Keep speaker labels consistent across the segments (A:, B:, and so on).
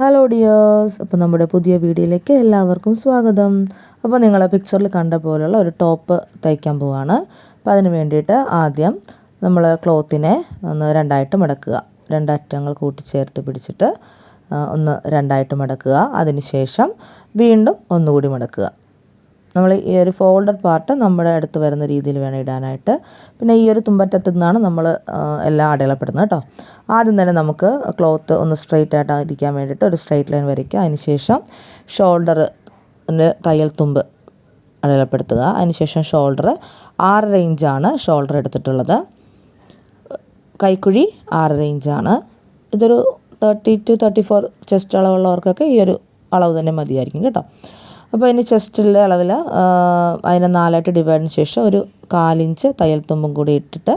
A: Hello dears അപ്പോൾ നമ്മുടെ പുതിയ വീഡിയോയിലേക്ക് എല്ലാവർക്കും സ്വാഗതം. അപ്പോൾ നിങ്ങൾ പിക്ചറിൽ കണ്ട പോലുള്ള ഒരു ടോപ്പ് തയ്ക്കാൻ പോവാണ്. അപ്പോൾ അതിന് വേണ്ടിയിട്ട് ആദ്യം നമ്മൾ ക്ലോത്തിനെ ഒന്ന് രണ്ടായിട്ട് മടക്കുക. രണ്ടറ്റങ്ങൾ കൂട്ടിച്ചേർത്ത് പിടിച്ചിട്ട് ഒന്ന് രണ്ടായിട്ട് മടക്കുക. അതിനുശേഷം വീണ്ടും ഒന്നുകൂടി മടക്കുക. നമ്മൾ ഈ ഒരു ഫോൾഡർ പാർട്ട് നമ്മുടെ അടുത്ത് വരുന്ന രീതിയിൽ വേണം ഇടാനായിട്ട്. പിന്നെ ഈ ഒരു തുമ്പറ്റത്തു നിന്നാണ് നമ്മൾ എല്ലാം അടയാളപ്പെടുന്നത് കേട്ടോ. ആദ്യം തന്നെ നമുക്ക് ക്ലോത്ത് ഒന്ന് സ്ട്രെയിറ്റ് ആയിട്ട് ഇരിക്കാൻ വേണ്ടിയിട്ട് ഒരു സ്ട്രെയിറ്റ് ലൈൻ വരയ്ക്കുക. അതിനുശേഷം ഷോൾഡർ തയ്യൽ തുമ്പ് അടയാളപ്പെടുത്തുക. അതിനുശേഷം ഷോൾഡർ ആറ് റേഞ്ചാണ് ഷോൾഡർ എടുത്തിട്ടുള്ളത്. കൈക്കുഴി ആറ് റേഞ്ചാണ് ഇതൊരു thirty two thirty four chest അളവുള്ളവർക്കൊക്കെ ഈ ഒരു അളവ് തന്നെ മതിയായിരിക്കും കേട്ടോ. അപ്പോൾ അതിന് ചെസ്റ്റിലെ അളവിൽ അതിനെ നാലായിട്ട് ഡിവൈഡിന് ശേഷം ഒരു കാലിഞ്ച് തയ്യൽ തുമ്പും കൂടി ഇട്ടിട്ട്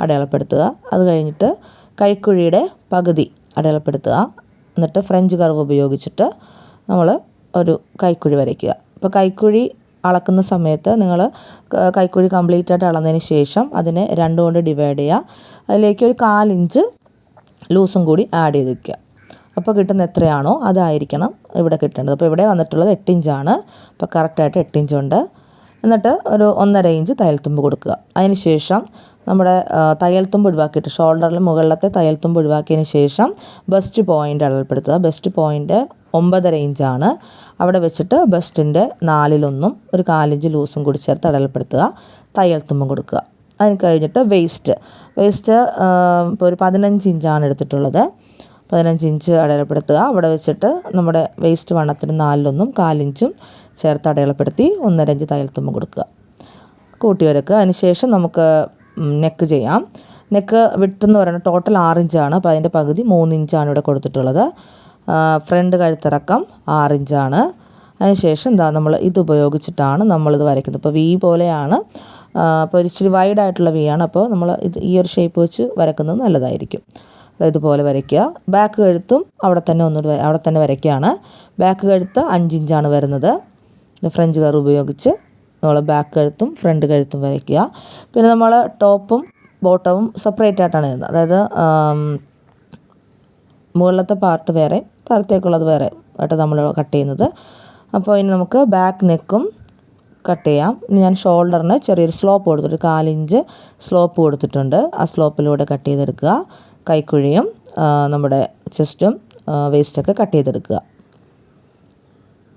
A: അടയാളപ്പെടുത്തുക. അത് കഴിഞ്ഞിട്ട് കൈക്കുഴിയുടെ പകുതി അടയാളപ്പെടുത്തുക. എന്നിട്ട് ഫ്രഞ്ച് കർവ് ഉപയോഗിച്ചിട്ട് നമ്മൾ ഒരു കൈക്കുഴി വരയ്ക്കുക. അപ്പോൾ കൈക്കുഴി അളക്കുന്ന സമയത്ത് നിങ്ങൾ കൈക്കുഴി കംപ്ലീറ്റ് ആയിട്ട് അളന്നതിന് ശേഷം അതിനെ രണ്ടുകൊണ്ട് ഡിവൈഡ് ചെയ്യുക. അതിലേക്ക് ഒരു കാലിഞ്ച് ലൂസും കൂടി ആഡ് ചെയ്ത് വയ്ക്കുക അപ്പോൾ കിട്ടുന്ന എത്രയാണോ അതായിരിക്കണം ഇവിടെ കിട്ടേണ്ടത്. അപ്പോൾ ഇവിടെ വന്നിട്ടുള്ളത് എട്ട് ഇഞ്ചാണ് അപ്പോൾ കറക്റ്റായിട്ട് എട്ട് ഇഞ്ചുണ്ട് എന്നിട്ട് ഒരു ഒന്നര ഇഞ്ച് തയ്യൽത്തുമ്പ് കൊടുക്കുക. അതിന് ശേഷം നമ്മുടെ തയ്യൽത്തുമ്പ് ഒഴിവാക്കിയിട്ട് ഷോൾഡറിൽ മുകളിലത്തെ തയ്യൽത്തുമ്പ് ഒഴിവാക്കിയതിന് ശേഷം ബെസ്റ്റ് പോയിന്റ് അടയാളപ്പെടുത്തുക ബെസ്റ്റ് പോയിന്റ് ഒമ്പതര ഇഞ്ചാണ്. അവിടെ വെച്ചിട്ട് ബെസ്റ്റിന്റെ നാലിലൊന്നും ഒരു കാലിഞ്ച് ലൂസും കൂടി ചേർത്ത് അടയാളപ്പെടുത്തുക. തയ്യൽത്തുമ്പും കൊടുക്കുക. അതിന് കഴിഞ്ഞിട്ട് വേസ്റ്റ്. വേസ്റ്റ് ഇപ്പോൾ ഒരു പതിനഞ്ച് ഇഞ്ചാണ് എടുത്തിട്ടുള്ളത്. പതിനഞ്ച് ഇഞ്ച് അടയാളപ്പെടുത്തുക. അവിടെ വെച്ചിട്ട് നമ്മുടെ വേസ്റ്റ് വണ്ണത്തിന് നാലിലൊന്നും കാലിഞ്ചും ചേർത്ത് അടയാളപ്പെടുത്തി ഒന്നര ഇഞ്ച് തയ്യൽത്തുമ്പ് കൊടുക്കുക. കൂട്ടി വരക്കുക. അതിനുശേഷം നമുക്ക് നെക്ക് ചെയ്യാം. നെക്ക് വിട്ട് എന്ന് പറയുന്നത് ടോട്ടൽ ആറിഞ്ചാണ് അപ്പോൾ അതിന്റെ പകുതി മൂന്നിഞ്ചാണ് ഇവിടെ കൊടുത്തിട്ടുള്ളത്. ഫ്രണ്ട് കഴുത്തിറക്കം ആറിഞ്ചാണ് അതിനുശേഷം എന്താ നമ്മൾ ഇത് ഉപയോഗിച്ചിട്ടാണ് നമ്മളിത് വരയ്ക്കുന്നത്. ഇപ്പോൾ വി പോലെയാണ്. അപ്പോൾ ഇച്ചിരി വൈഡായിട്ടുള്ള വി ആണ്. അപ്പോൾ നമ്മൾ ഇത് ഈ ഒരു ഷേപ്പ് വെച്ച് വരക്കുന്നത് നല്ലതായിരിക്കും. ഇതുപോലെ വരയ്ക്കുക. ബാക്ക് കഴുത്തും അവിടെ തന്നെ ഒന്നുകൂടി അവിടെ തന്നെ വരയ്ക്കുകയാണ്. ബാക്ക് കഴുത്ത് അഞ്ചിഞ്ചാണ് വരുന്നത്. ഫ്രഞ്ച് കറ് ഉപയോഗിച്ച് നമ്മൾ ബാക്ക് കഴുത്തും ഫ്രണ്ട് കഴുത്തും വരയ്ക്കുക. പിന്നെ നമ്മൾ ടോപ്പും ബോട്ടവും സെപ്പറേറ്റ് ആയിട്ടാണ് ചെയ്യുന്നത് അതായത് മുകളിലത്തെ പാർട്ട് വേറെ താഴത്തേക്കുള്ളത് വേറെ ആയിട്ട് നമ്മൾ കട്ട് ചെയ്യുന്നത്. അപ്പോൾ ഇനി നമുക്ക് ബാക്ക് നെക്കും കട്ട് ചെയ്യാം. ഇനി ഞാൻ ഷോൾഡറിന് ചെറിയൊരു സ്ലോപ്പ് കൊടുത്തിട്ട് ഒരു കാലിഞ്ച് സ്ലോപ്പ് കൊടുത്തിട്ടുണ്ട്. ആ സ്ലോപ്പിലൂടെ കട്ട് ചെയ്തെടുക്കുക. കൈക്കുഴിയും നമ്മുടെ ചെസ്റ്റും വേസ്റ്റൊക്കെ കട്ട് ചെയ്തെടുക്കുക.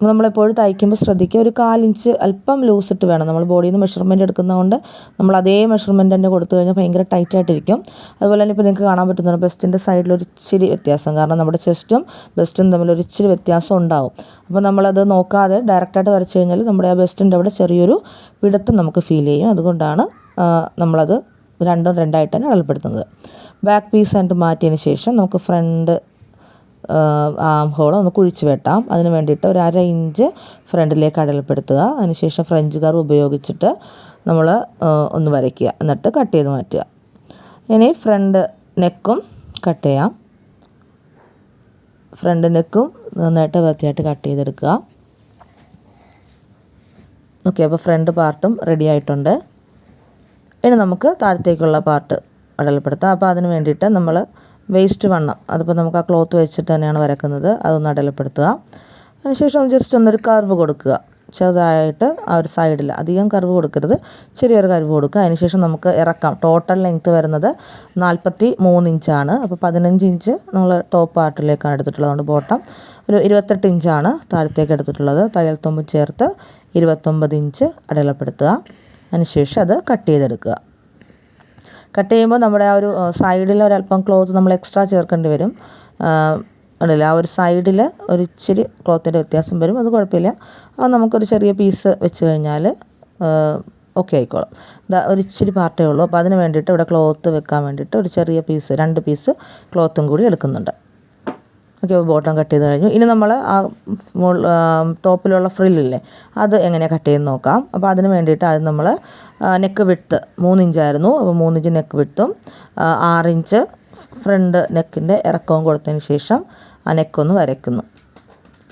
A: നമ്മളെപ്പോഴും തയ്ക്കുമ്പോൾ ശ്രദ്ധിക്കുക ഒരു കാലിഞ്ച് അല്പം ലൂസ് ഇട്ട് വേണം. നമ്മൾ ബോഡിയിൽ നിന്ന് മെഷർമെന്റ് എടുക്കുന്നതുകൊണ്ട് നമ്മൾ അതേ മെഷർമെന്റ് തന്നെ കൊടുത്തു കഴിഞ്ഞാൽ ഭയങ്കര ടൈറ്റ് ആയിട്ടിരിക്കും. അതുപോലെ തന്നെ ഇപ്പോൾ നിങ്ങൾക്ക് കാണാൻ പറ്റുന്നുണ്ട് ബെസ്റ്റിന്റെ സൈഡിൽ ഒരു ഇച്ചിരി വ്യത്യാസം. കാരണം നമ്മുടെ ചെസ്റ്റും ബെസ്റ്റും തമ്മിൽ ഒരു ഇച്ചിരി വ്യത്യാസം ഉണ്ടാവും. അപ്പോൾ നമ്മളത് നോക്കാതെ ഡയറക്റ്റായിട്ട് വരച്ച് കഴിഞ്ഞാൽ നമ്മുടെ ആ ബെസ്റ്റിന്റെ അവിടെ ചെറിയൊരു പിടുത്തം നമുക്ക് ഫീൽ ചെയ്യും. അതുകൊണ്ടാണ് നമ്മളത് രണ്ടും രണ്ടായിട്ടാണ് തന്നെ അടൽപ്പെടുത്തുന്നത്. ബാക്ക് പീസ് ആയിട്ട് മാറ്റിയതിന് ശേഷം നമുക്ക് ഫ്രണ്ട് ആം ഹോൾ ഒന്ന് കുഴിച്ച് വെട്ടാം. അതിന് വേണ്ടിയിട്ട് ഒരു അര ഇഞ്ച് ഫ്രണ്ടിലേക്ക് അടയാളപ്പെടുത്തുക അതിനുശേഷം ഫ്രഞ്ച് കർവ് ഉപയോഗിച്ചിട്ട് നമ്മൾ ഒന്ന് വരയ്ക്കുക. എന്നിട്ട് കട്ട് ചെയ്ത് മാറ്റുക. ഇനി ഫ്രണ്ട് നെക്കും കട്ട് ചെയ്യാം. ഫ്രണ്ട് നെക്കും നന്നായിട്ട് വൃത്തിയായിട്ട് കട്ട് ചെയ്തെടുക്കുക. ഓക്കെ അപ്പോൾ ഫ്രണ്ട് പാർട്ടും റെഡി ആയിട്ടുണ്ട്. ഇനി നമുക്ക് താഴത്തേക്കുള്ള പാർട്ട് അടയാളപ്പെടുത്താം അപ്പോൾ അതിന് വേണ്ടിയിട്ട് നമ്മൾ വേസ്റ്റ് വണ്ണം അതിപ്പോൾ നമുക്ക് ആ ക്ലോത്ത് വെച്ചിട്ട് തന്നെയാണ് വരക്കുന്നത് അതൊന്ന് അടലപ്പെടുത്തുക. അതിനുശേഷം ജസ്റ്റ് ഒന്നൊരു കർവ് കൊടുക്കുക. ചെറുതായിട്ട് ആ ഒരു സൈഡിൽ അധികം കർവ് കൊടുക്കരുത് ചെറിയൊരു കർവ് കൊടുക്കുക. അതിനുശേഷം നമുക്ക് ഇറക്കാം. ടോട്ടൽ ലെങ്ത്ത് വരുന്നത് നാൽപ്പത്തി മൂന്ന് ഇഞ്ചാണ് അപ്പോൾ പതിനഞ്ച് ഇഞ്ച് നമ്മൾ ടോപ്പ് പാർട്ടിലേക്കാണ് എടുത്തിട്ടുള്ളത്. അതുകൊണ്ട് ബോട്ടം ഒരു ഇരുപത്തെട്ട് ഇഞ്ചാണ് താഴത്തേക്ക് എടുത്തിട്ടുള്ളത്. തയ്യൽ തുമ്പ് ചേർത്ത് ഇരുപത്തൊമ്പത് ഇഞ്ച് അടയാളപ്പെടുത്തുക അതിനുശേഷം അത് കട്ട് ചെയ്തെടുക്കുക. കട്ട് ചെയ്യുമ്പോൾ നമ്മുടെ ആ ഒരു സൈഡിൽ ഒരല്പം ക്ലോത്ത് നമ്മൾ എക്സ്ട്രാ ചേർക്കേണ്ടി വരും. ഉണ്ടല്ലോ ആ ഒരു സൈഡിൽ ഒരു ഇച്ചിരി ക്ലോത്തിന്റെ വ്യത്യാസം വരും. അത് കുഴപ്പമില്ല. അത് നമുക്കൊരു ചെറിയ പീസ് വെച്ച് കഴിഞ്ഞാൽ ഓക്കെ ആയിക്കോളും. ഇതാ ഒരു ഇച്ചിരി പാർട്ടേ ഉള്ളൂ. അപ്പോൾ അതിന് വേണ്ടിയിട്ട് ഇവിടെ ക്ലോത്ത് വെക്കാൻ വേണ്ടിയിട്ട് ഒരു ചെറിയ പീസ് രണ്ട് പീസ് ക്ലോത്തും കൂടി എടുക്കുന്നുണ്ട്. ഓക്കെ ബോട്ടം കട്ട് ചെയ്ത് കഴിഞ്ഞു. ഇനി നമ്മൾ ആ ടോപ്പിലുള്ള ഫ്രില്ലില്ലേ അത് എങ്ങനെ കട്ട് ചെയ്ത് നോക്കാം. അപ്പോൾ അതിന് വേണ്ടിയിട്ട് അത് നമ്മൾ നെക്ക് വിട്ട് മൂന്നിഞ്ചായിരുന്നു അപ്പോൾ മൂന്നിഞ്ച് നെക്ക് വിട്ടും ആറിഞ്ച് ഫ്രണ്ട് നെക്കിന്റെ ഇറക്കവും കൊടുത്തതിന് ശേഷം ആ നെക്കൊന്ന് വരയ്ക്കുന്നു.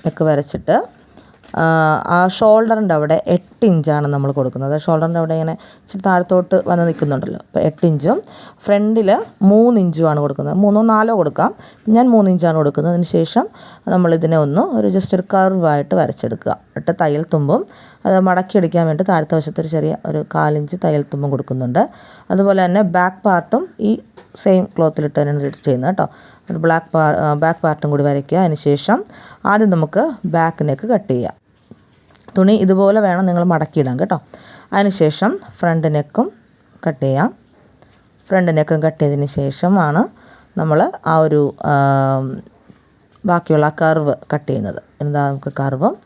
A: നെക്ക് വരച്ചിട്ട് ആ ഷോൾഡറിന്റെ അവിടെ എട്ട് ഇഞ്ചാണ് നമ്മൾ കൊടുക്കുന്നത്. ഷോൾഡറിന്റെ അവിടെ ഇങ്ങനെ ഇച്ചിരി താഴത്തോട്ട് വന്ന് നിൽക്കുന്നുണ്ടല്ലോ. അപ്പോൾ എട്ട് ഇഞ്ചും ഫ്രണ്ടിൽ മൂന്ന് ഇഞ്ചുമാണ് കൊടുക്കുന്നത്. മൂന്നോ നാലോ കൊടുക്കാം. ഞാൻ മൂന്ന് ഇഞ്ചാണ് കൊടുക്കുന്നത്. അതിന് ശേഷം നമ്മളിതിനെ ഒന്ന് ഒരു ജസ്റ്റ് ഒരു കർവായിട്ട് വരച്ചെടുക്കുക. ഇട്ട് തയ്യൽ തുമ്പും അത് മടക്കിയെടുക്കാൻ വേണ്ടി താഴത്തെ വശത്ത് ഒരു ചെറിയ ഒരു കാലിഞ്ച് തയ്യൽ തുമ്പും കൊടുക്കുന്നുണ്ട്. അതുപോലെ തന്നെ ബാക്ക് പാർട്ടും ഈ സെയിം ക്ലോത്തിലിട്ട് തന്നെ ചെയ്യുന്നത് കേട്ടോ. ബ്ലാക്ക് പാർ ബാക്ക് പാർട്ടും കൂടി വരയ്ക്കുക. അതിന് ശേഷം ആദ്യം നമുക്ക് ബാക്ക് നെക്ക് കട്ട് ചെയ്യാം. തുണി ഇതുപോലെ വേണം നിങ്ങൾ മടക്കിയിടാൻ കേട്ടോ. അതിനുശേഷം ഫ്രണ്ട് നെക്കും കട്ട് ചെയ്യാം. ഫ്രണ്ട് നെക്കും കട്ട് ചെയ്തതിന് ശേഷമാണ് നമ്മൾ ആ ഒരു ബാക്കിയുള്ള കർവ് കട്ട് ചെയ്യുന്നത്. എന്താ നമുക്ക് കർവും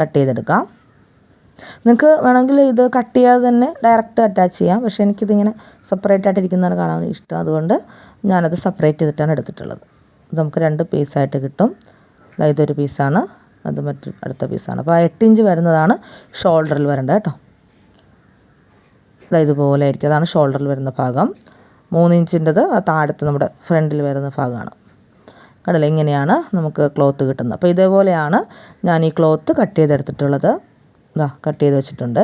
A: കട്ട് ചെയ്തെടുക്കാം. നിങ്ങൾക്ക് വേണമെങ്കിൽ ഇത് കട്ട് ചെയ്യാതെ തന്നെ ഡയറക്റ്റ് അറ്റാച്ച് ചെയ്യാം. പക്ഷേ എനിക്കിതിങ്ങനെ സെപ്പറേറ്റ് ആയിട്ട് ഇരിക്കുന്നതാണ് കാണാൻ ഇഷ്ടം. അതുകൊണ്ട് ഞാനത് സെപ്പറേറ്റ് ചെയ്തിട്ടാണ് എടുത്തിട്ടുള്ളത്. ഇത് നമുക്ക് രണ്ട് പീസായിട്ട് കിട്ടും. ഇതൊരു പീസാണ് അത് മറ്റ് അടുത്ത പീസാണ് അപ്പോൾ ആ എട്ട് ഇഞ്ച് വരുന്നതാണ് ഷോൾഡറിൽ വരേണ്ടത് കേട്ടോ. അതായത് ഇതുപോലെ ആയിരിക്കും. അതാണ് ഷോൾഡറിൽ വരുന്ന ഭാഗം. മൂന്ന് ഇഞ്ചിന്റെത് ആ താഴത്ത് നമ്മുടെ ഫ്രണ്ടിൽ വരുന്ന ഭാഗമാണ്. കടല ഇങ്ങനെയാണ് നമുക്ക് ക്ലോത്ത് കിട്ടുന്നത്. അപ്പോൾ ഇതേപോലെയാണ് ഞാൻ ഈ ക്ലോത്ത് കട്ട് ചെയ്തെടുത്തിട്ടുള്ളത്. ഇതാ കട്ട് ചെയ്ത് വെച്ചിട്ടുണ്ട്.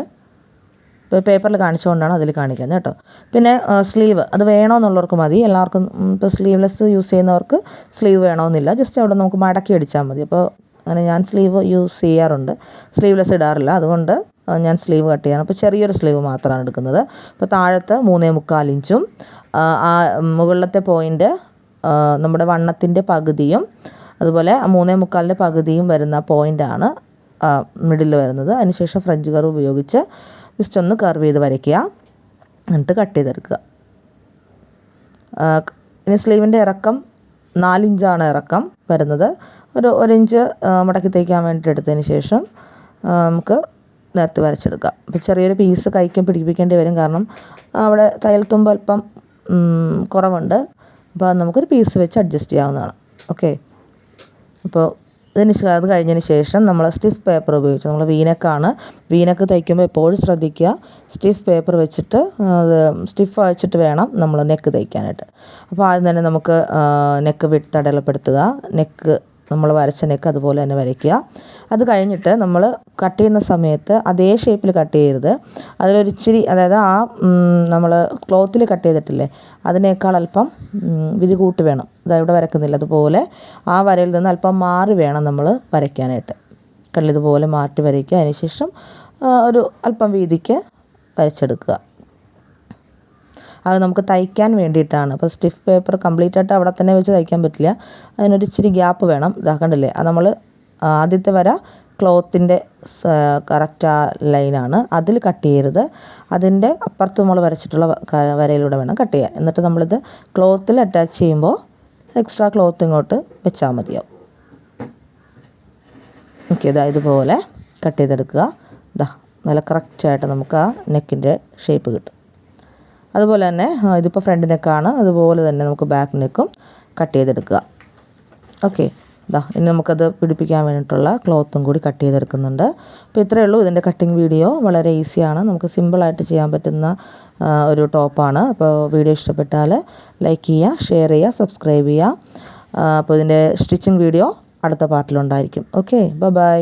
A: ഇപ്പോൾ പേപ്പറിൽ കാണിച്ചുകൊണ്ടാണ് അതിൽ കാണിക്കുന്നത് കേട്ടോ. പിന്നെ സ്ലീവ് അത് വേണമെന്നുള്ളവർക്ക് മതി. എല്ലാവർക്കും ഇപ്പോൾ സ്ലീവ്ലെസ് യൂസ് ചെയ്യുന്നവർക്ക് സ്ലീവ് വേണമെന്നില്ല ജസ്റ്റ് അവിടെ നമുക്ക് മടക്കി അടിച്ചാൽ മതി. അപ്പോൾ അങ്ങനെ ഞാൻ സ്ലീവ് യൂസ് ചെയ്യാറുണ്ട്. സ്ലീവ്ലെസ് ഇടാറില്ല. അതുകൊണ്ട് ഞാൻ സ്ലീവ് കട്ട് ചെയ്യാൻ അപ്പോൾ ചെറിയൊരു സ്ലീവ് മാത്രമാണ് എടുക്കുന്നത്. അപ്പോൾ താഴത്ത് മൂന്നേ മുക്കാൽ ഇഞ്ചും ആ മുകളിലത്തെ പോയിന്റ് നമ്മുടെ വണ്ണത്തിന്റെ പകുതിയും അതുപോലെ മൂന്നേ മുക്കാലിന്റെ പകുതിയും വരുന്ന പോയിന്റാണ് മിഡിൽ വരുന്നത്. അതിനുശേഷം ഫ്രഞ്ച് കർവ് ഉപയോഗിച്ച് ജസ്റ്റ് ഒന്ന് കർവ് ചെയ്ത് വരയ്ക്കുക. എന്നിട്ട് കട്ട് ചെയ്തെടുക്കുക. ഇനി സ്ലീവിന്റെ ഇറക്കം നാലിഞ്ചാണ് ഇറക്കം വരുന്നത്. ഒരു ഒരിഞ്ച് മടക്കി തയ്ക്കാൻ വേണ്ടിയിട്ട് എടുത്തതിന് ശേഷം നമുക്ക് നേരത്തെ വരച്ചെടുക്കാം. അപ്പോൾ ചെറിയൊരു പീസ് കൈക്കും പിടിപ്പിക്കേണ്ടി വരും. കാരണം അവിടെ തയ്യൽ തുമ്പ് അല്പം കുറവുണ്ട്. അപ്പോൾ നമുക്കൊരു പീസ് വെച്ച് അഡ്ജസ്റ്റ് ചെയ്യാവുന്നതാണ്. ഓക്കെ? അപ്പോൾ ഇതിന് അത് കഴിഞ്ഞതിന് ശേഷം നമ്മൾ സ്റ്റിഫ് പേപ്പർ ഉപയോഗിച്ച് നമ്മൾ വീനക്കാണ്. വീനക്ക് തയ്ക്കുമ്പോൾ എപ്പോഴും ശ്രദ്ധിക്കുക. സ്റ്റിഫ് പേപ്പർ വെച്ചിട്ട് സ്റ്റിഫ് വെച്ചിട്ട് വേണം നമ്മൾ നെക്ക് തയ്ക്കാനായിട്ട്. അപ്പോൾ ആദ്യം തന്നെ നമുക്ക് നെക്ക് വിട്ട് അടയാളപ്പെടുത്തുക നെക്ക് നമ്മൾ വരച്ചനേക്ക് അതുപോലെ തന്നെ വരയ്ക്കുക. അത് കഴിഞ്ഞിട്ട് നമ്മൾ കട്ട് ചെയ്യുന്ന സമയത്ത് അതേ ഷേപ്പിൽ കട്ട് ചെയ്യരുത്. അതിലൊരു ഇച്ചിരി അതായത് ആ നമ്മൾ ക്ലോത്തിൽ കട്ട് ചെയ്തിട്ടില്ലേ അതിനേക്കാൾ അല്പം വിധി കൂട്ടി വേണം. ഇവിടെ വരക്കുന്നില്ല. അതുപോലെ ആ വരയിൽ നിന്ന് അല്പം മാറി വേണം നമ്മൾ വരയ്ക്കാനായിട്ട്. കല്ലിതുപോലെ മാറ്റി വരയ്ക്കുക. അതിനുശേഷം ഒരു അല്പം വീതിക്ക് വരച്ചെടുക്കുക. അത് നമുക്ക് തയ്ക്കാൻ വേണ്ടിയിട്ടാണ്. അപ്പോൾ സ്റ്റിഫ് പേപ്പർ കംപ്ലീറ്റ് ആയിട്ട് അവിടെ തന്നെ വെച്ച് തയ്ക്കാൻ പറ്റില്ല. അതിനൊരു ഇച്ചിരി ഗ്യാപ്പ് വേണം. ഇതാക്കണ്ടല്ലേ അത് നമ്മൾ ആദ്യത്തെ വര ക്ലോത്തിന്റെ കറക്റ്റ് ആ ലൈനാണ് അതിൽ കട്ട് ചെയ്യരുത്. അതിന്റെ അപ്പുറത്ത് നമ്മൾ വരച്ചിട്ടുള്ള വരയിലൂടെ വേണം കട്ട് ചെയ്യാൻ. എന്നിട്ട് നമ്മളിത് ക്ലോത്തിൽ അറ്റാച്ച് ചെയ്യുമ്പോൾ എക്സ്ട്രാ ക്ലോത്ത് ഇങ്ങോട്ട് വെച്ചാൽ മതിയാവും. ഓക്കെ ഇതാ ഇതുപോലെ കട്ട് ചെയ്തെടുക്കുക. ഇതാ നല്ല കറക്റ്റായിട്ട് നമുക്ക് ആ നെക്കിന്റെ ഷേപ്പ് കിട്ടും. അതുപോലെ തന്നെ ഇതിപ്പോൾ ഫ്രണ്ട് നെക്കാണ്. അതുപോലെ തന്നെ നമുക്ക് ബാക്ക് നെക്കും കട്ട് ചെയ്തെടുക്കുക. ഓക്കെ ഇതാ ഇനി നമുക്കത് പിടിപ്പിക്കാൻ വേണ്ടിയിട്ടുള്ള ക്ലോത്തും കൂടി കട്ട് ചെയ്തെടുക്കുന്നുണ്ട്. അപ്പോൾ ഇത്രയേ ഉള്ളൂ. ഇതിന്റെ കട്ടിങ് വീഡിയോ വളരെ ഈസിയാണ് നമുക്ക് സിമ്പിളായിട്ട് ചെയ്യാൻ പറ്റുന്ന ഒരു ടോപ്പാണ് അപ്പോൾ വീഡിയോ ഇഷ്ടപ്പെട്ടാൽ ലൈക്ക് ചെയ്യുക ഷെയർ ചെയ്യുക സബ്സ്ക്രൈബ് ചെയ്യുക. അപ്പോൾ ഇതിന്റെ സ്റ്റിച്ചിങ് വീഡിയോ അടുത്ത പാർട്ടിലുണ്ടായിരിക്കും ഓക്കെ ബൈ